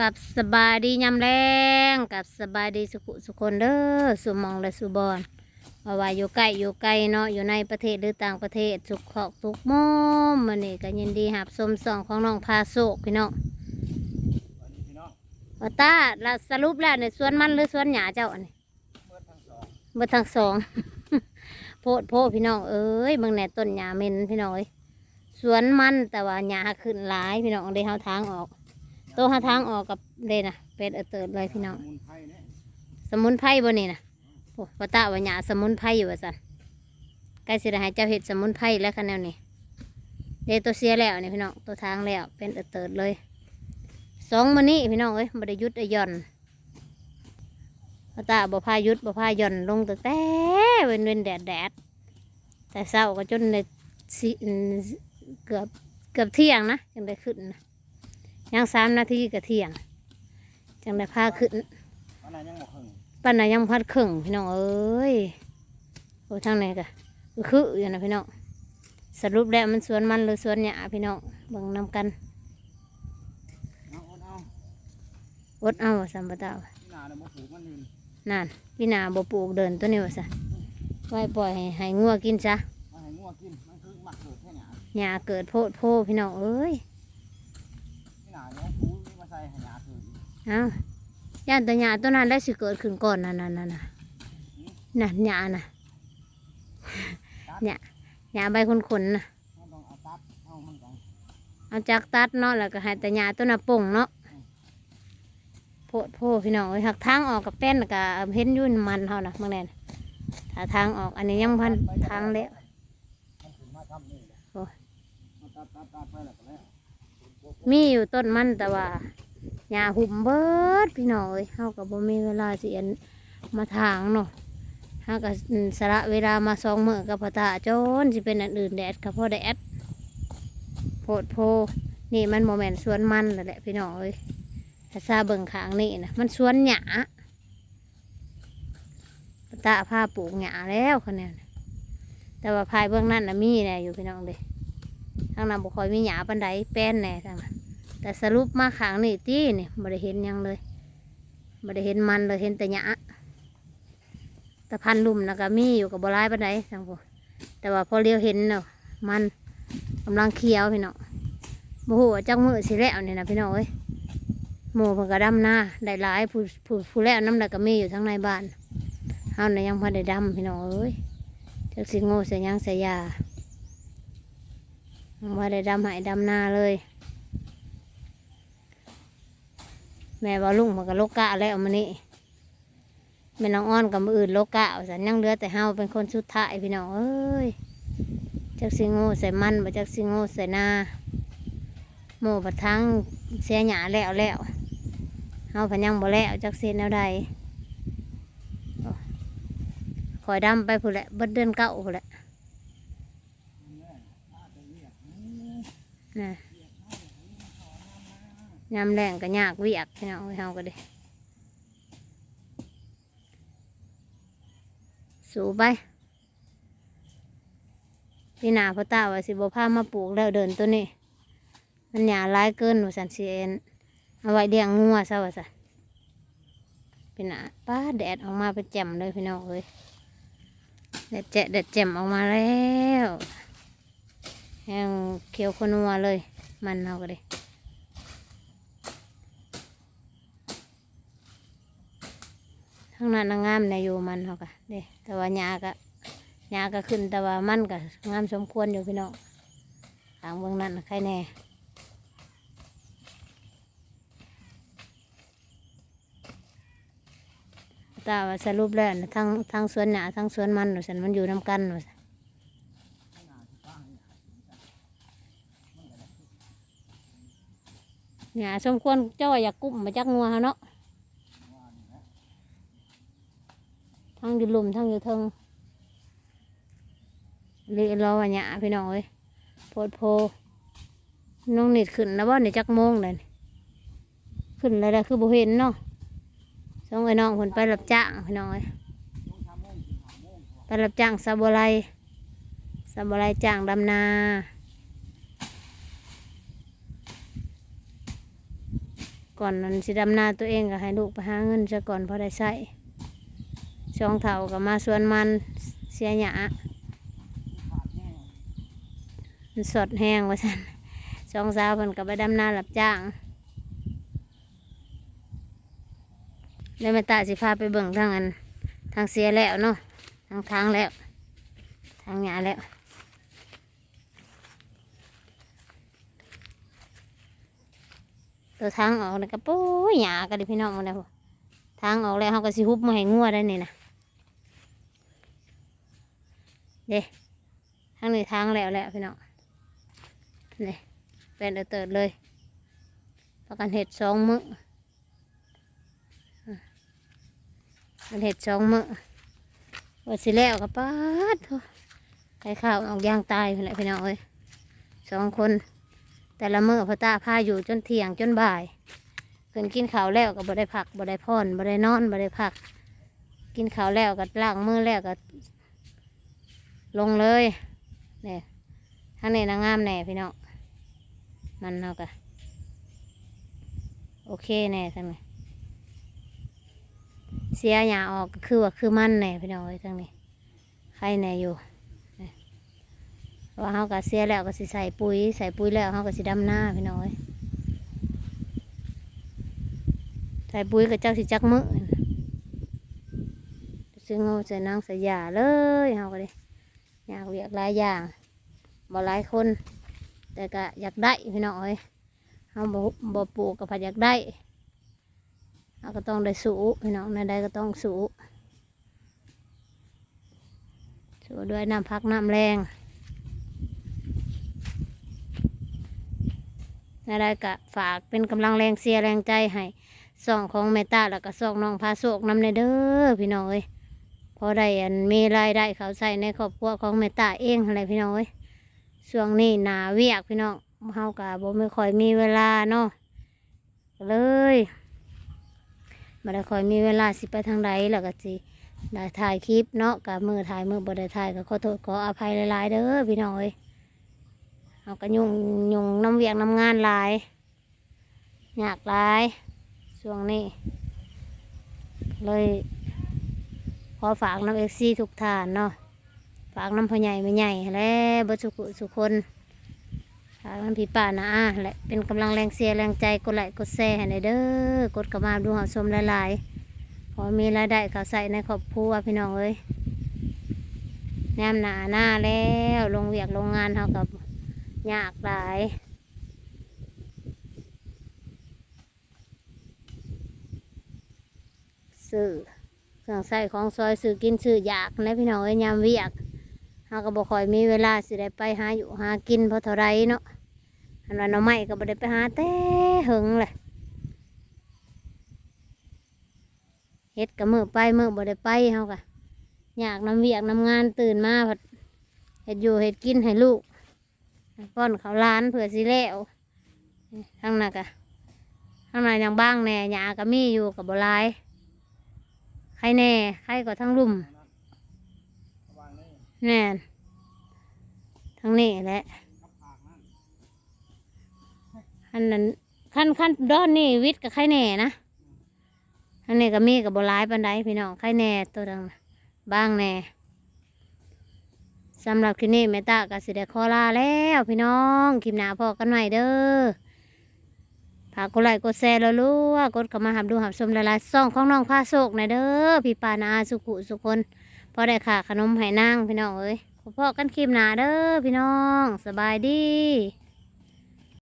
กับสบายดียำแรงกับสบายดีสุขสุคนเด้อสุมองและสุบอนว่าว่าอยู่ใกล้อยู่ไกลเนาะอยู่ในประเทศหรือต่างประเทศสุขขอกทุกมุมมันนี่ก็ยินดีหับสมสองของน้องพาโศกพี่น้องว่าตาลสรุปแล้วเนี่ยสวนมันหรือสวนหญ้าเจ้าอันนี้เบิดทั้งสองโพดโพดพี่น้องเอ้ยบางแหน่ต้นหญ้าเมนพี่น้องเอ้ยสวนมันแต่ว่าหญ้าขึ้นหลายพี่น้องได้เฮาทางออก โตหาทางออกกับเลยนะเป็ดเออเติร์ดเลยพี่น้อง สมุนไพรเนี่ยสมุนไพรบนนี่นะโอ้ปะตะวะหยาสมุนไพรอยู่ว่าสันใกล้สิได้ให้เจ้าเห็ดสมุนไพรแล้วคะแนนนี่เดยวตัวเสียแล้วนี่พี่น้องตัวทางแล้วเป็นเออเติร์ดเลยสองมันนี้พี่น้องเอ้ยบไดหยุดไอย่อนปะตะบ่พาหยุดบ่พาหย่อนลงตั้งแต่เว้นเว้นแดดแดดแต่เศร้าก็จนในสิเกือบเกือบเที่ยงนะยังได้ขึ้นนะ ยังสามนาทีก็เที่ยง จังได้พาขึ้นอันนั้นยังบ่ครึ่งปั้นน่ะยังพัดครึ่งพี่น้องเอ้ยโอ้ทางไหนกะคืออยู่นะพี่น้องสรุปแล้วมันสวนมันหรือสวนหญ้าพี่น้องเบิ่งนำกันเอาเอาเอาอดเอาว่าสัมปตาวที่นาเนี่ยบ่ปลูกมันอยู่นั่นพี่นาบ่ปลูกเดินตัวนี้ว่าซะไว้ปล่อยให้ให้งัวกินซะมาให้งัวกินมันคือหมักเกิดแค่หนาหญ้าเกิดโพดโพพี่น้องเอ้ย ที่นาเนี่ยปูนี่มาใส่ให้หนาถื อเอาย่านแตหญ้าตัวนั้นได้สิเกิดขึ้นก่อนนั่นนั่นนั่นน่ะน่ะหญ้าน่ะหญ้าหญ้าใบขนๆน่ะมันต้องเอาตัดเอามันก่อนเอาจากตัดเนาะแล้วก็ให้แต่หญ้าต้นน่ะป่งเนาะโพดโพพี่น้องเอ้ยหักทางออกกับแป้นก็เห็นอยุ่นมันเท่านะเมื่อไงถ้าทางออกอันนี้ยังพันทางเละมันถึงมาทำนี่แหละโอ้มาตัดตัดตัดไปแล้วก็แล้วมีอยู่ต้นมันแต่ว่า หญ้าหุ่มเบิดพี่น้องเอ้ยเฮาก็บ่มีเวลาสิอันมาทางเนาะเฮาก็สละเวลามาสองมื้อกับพระตาจนสิเป็นอันอื่นแดดก็พอแดดโพดโพนี่มันโมแมนสวนมันแล้วแหละพี่น้องเอ้ยถ้าซาเบิ่งขางนี่นะมันสวนหยาตาผ้าปลูกหยาแล้วคะแนนแต่ว่าภายเบื้องนั้นนะมีแน่อยู่พี่น้องเด้ทางนั้นบุคอยมีหยาปันไดแป้นแน่ทางนั้น แต่สรุปมาขางนี่ตี้นี่ไม่ได้เห็นยังเลยไม่ได้เห็นมันเลยเห็นแต่หยาแต่พันลุ่มนะก็มีอยู่กับบลายปันไดทางพวกแต่ว่าพอเลี้ยวเห็นเนาะมันกำลังเคี้ยวพี่น้องโมโหจักมือสิแล้วเนี่ยนะพี่น้องเอ้ยหมูเพิ่นก็ดำหน้าได้หลายผู้ผู้ผู้แล้วน้ำได้ก็มีอยู่ทั้งในบ้านเฮาน่ะยังพอได้ดำพี่น้องเอ้ยจักสิโง่เสียยังเสียยายังพอได้ดำใหายดำหน้าเลย แม่ว่าลุงมันก็โลกะแล้วมันนี่แม่น้องอ้อนกับมืออื่นโลกะสันยังเหลือแต่เฮาเป็นคนสุดท้ายพี่น้องเอ้ยจักสิโง่ใส่มันบ่จักสิโง่ใส่หน้าหมูบัดทั้งเสียหยาแล้วแล้วเฮาพันยังบ่แล้วจักเซนแนวใดคอยดำไปผู้แหละบิดเดือนเก้าผู้แหละนะ ยามแรงก็ยากเวียกพี่น้องเฮาก็เดิสูไปพี่นาพ่อตาว่าสิบ่พามาปลูกแล้วเดินตัวนี้ มันหยาร้ายเกินว่าสันเซียนเอาไว้เลี้ยงงัวซะว่าซะเป็นอะป้าแดดออกมาเป็นแจ่มเลยพี่น้องเอ้ยแดดแจะแดดแจ่มออกมาแล้วแห้งเขียวขนัวเลย มันเอาก็เล ทั้งนั้นน่ะงามในอยู่มันเขากะเด้แต่ว่าหญ้าก็หญ้าก็ขึ้นแต่ว่ามันก็งามสมควรอยู่พี่น้องทางเบื้องนั้นใครแน่ตาว่าสรุปแล้วนะทั้งทั้งสวนหนาทั้งสวนมันหนูสันมันอยู่น้ำกันหนูซั่นหนาสมควรเจ้าว่าอยากกุ้มมาจักงัวเขาเนาะ ทั้งอยู่หลุมทั้งอยู่เทิงเรียรอว่าหยาพี่น้องเอ้ยโพดโพน้องนิดขึ้นแล้วว่าในจักโมงเลยขึ้นอะไรได้คือบ่เห็นเนาะส่งไอ้น้องคนไปรับจ้างพี่น้องเอ้ยไปรับจ้างซาบุไรซาบุไรจ้างดำนาก่อนนั้นสิดำนาตัวเองก็ให้ลูกไปหาเงินซะก่อนพอได้ใช้ ช่องเถาก็มาสวนมันเสียหยาขาดแน่มันสดแห้งว่าซั่นช่องสาวเพิ่นก็ไปดำนารับจ้าง แล้วแม่ตาสิพาไปเบิ่งทางอัน ทางเสียแล้วเนาะทางทางแล้ว ทางหยาแล้วตัวทางออกเลยก็ปุ้ยหยากันดิพี่น้องมันนะทางออกแล้วเขาก็สิฮุบมาให้งัวได้นี่นะ เด้ทางนี้ทางแล้วแหละพี่น้องนี่เป็นเออเติดเลย ประกันเห็ดสองมือเป็นเห็ดสองมือว่าสิแล้วกับป้าดโถ่ไข่ข้าวออกย่างตายพี่แหละพี่น้องเอ้ยสองคน แต่ละมือพ่อตาพาอยู่จนเที่ยงจนบ่ายเพิ่นกินข้าวแล้วก็บ่ได้พักบ่ได้พอนบ่ได้นอนบ่ได้พัก กินข้าวแล้วก็ล้างมือแล้วก็ ลงเลยเนี่ยทางนี้นางงามแน่พี่น้องมันเนาะก็โอเคแน่ทางนี้เสียหยาออกคือว่าคือมันแน่พี่น้องเอ้ยทางนี้ใครแน่อยู่ว่าเขาก็เสียแล้วก็สิใส่ปุ๋ยใส่ปุ๋ยแล้วเขาก็สิดำหน้าพี่น้อยใส่ปุ๋ยก็เจ้าสิจักมือซึ่งเขาใส่นางใส่ยาเลยเขาก็เลย อยากเรียกหลายอย่างบ่หลายคน แต่ก็อยากได้พี่น้อยเขาบ่บ่ปลูกก็ผัดอยากได้เขาก็ต้องได้สู้พี่น้องในใดก็ต้องสู้สู้ด้วยน้ำพักน้ำแรงนาได้กะฝากเป็นกำลังแรงเสียแรงใจให้ส่องของเมตตาแล้วก็ส่องน้องพาโศกนำในเด้อพี่น้องเอ้ย อได้อันมีรายได้เขาใส่ในครอบครัวของเมตตาเองอะไรพี่น้องเอ้ยช่วงนี้หนาเวียกพี่น้องเฮากะบ่ไม่ค่อยมีเวลาเนาะเลยบ่ได้ค่อยมีเวลาสิไปทางใดแล้วก็สิได้ถ่ายคลิปเนาะกับมือถ่ายมือบ่ได้ถ่ายก็ขอโทษขออภัยหลายๆเด้อพี่น้องเอ้ยเอาก็ยุ่งยุ่งน้ำเวียงน้ำงานหลายยากหลายช่วงนี้เลย อฝากน้ำเอ็กซี่ทุกท่านเนาะฝากน้ำพ่อใหญ่ไม่ใหญ่และบสุกุสุคนฝากน้ำพี่ป้านะอาและเป็นกำลังแรงเสียแรงใจกดไลค์กดแชร์ให้เด้อกดกระมาดูหาชมหลายๆพอมีรายได้เขาใส่ในครอบครัวพี่น้องเอ้ยแนมหนาหน้าแล้วลงเวียกโรงงานเขากับยากหลายซื้อ เครื่องใส่ของซอยซื้อกินซื้ออยากนะพี่น้องเอ้ยยามเวียกเฮาก็บ่ค่อยมีเวลาสิได้ไปหาอยู่หากินเพราะเท่าไรเนาะอันว่าน่อไม้ก็บ่ได้ไปหาแต่หึงเลยเฮ็ดกับมือไปมือบ่ได้ไปเฮาก็อยากน้ำเวียกน้ำงานตื่นมาผัดเฮ็ดอยู่เฮ็ดกินให้ลูกป้อนเขาวร้านเผื่อสิแล้วทั้งนั้นกะทั้งนั้นยังบ้างแหน่หยาก็มีอยู่กับบหลาย ใครแน่ใครก็ทั้งลุ่มแน่นทั้งนี้แหละขั้นนั้นขั้นขั้นด้อนนี่วิทย์กับใครแน่นะทั้งนี้ก็มีกับบหลายปันไดพี่น้องใครแน่ตัวดังบ้างแน่สำหรับคลิปนี้แม่ตาก็สิได้ขอลาแล้วพี่น้องคลิปหน้าพอกันใหม่เด้อ ฝากกดไลค์กดแชร์แล้วรู้ว่ากดเข้ามาหับดูหับชมหลายๆซ่องของน้องพาโศกนะเด้อพี่ปานาสุขุสุคนพอได้ค่ะขนมไหนางพี่น้องเอ้ยพอกันคลิปหนาเด้อพี่น้อง สบายดี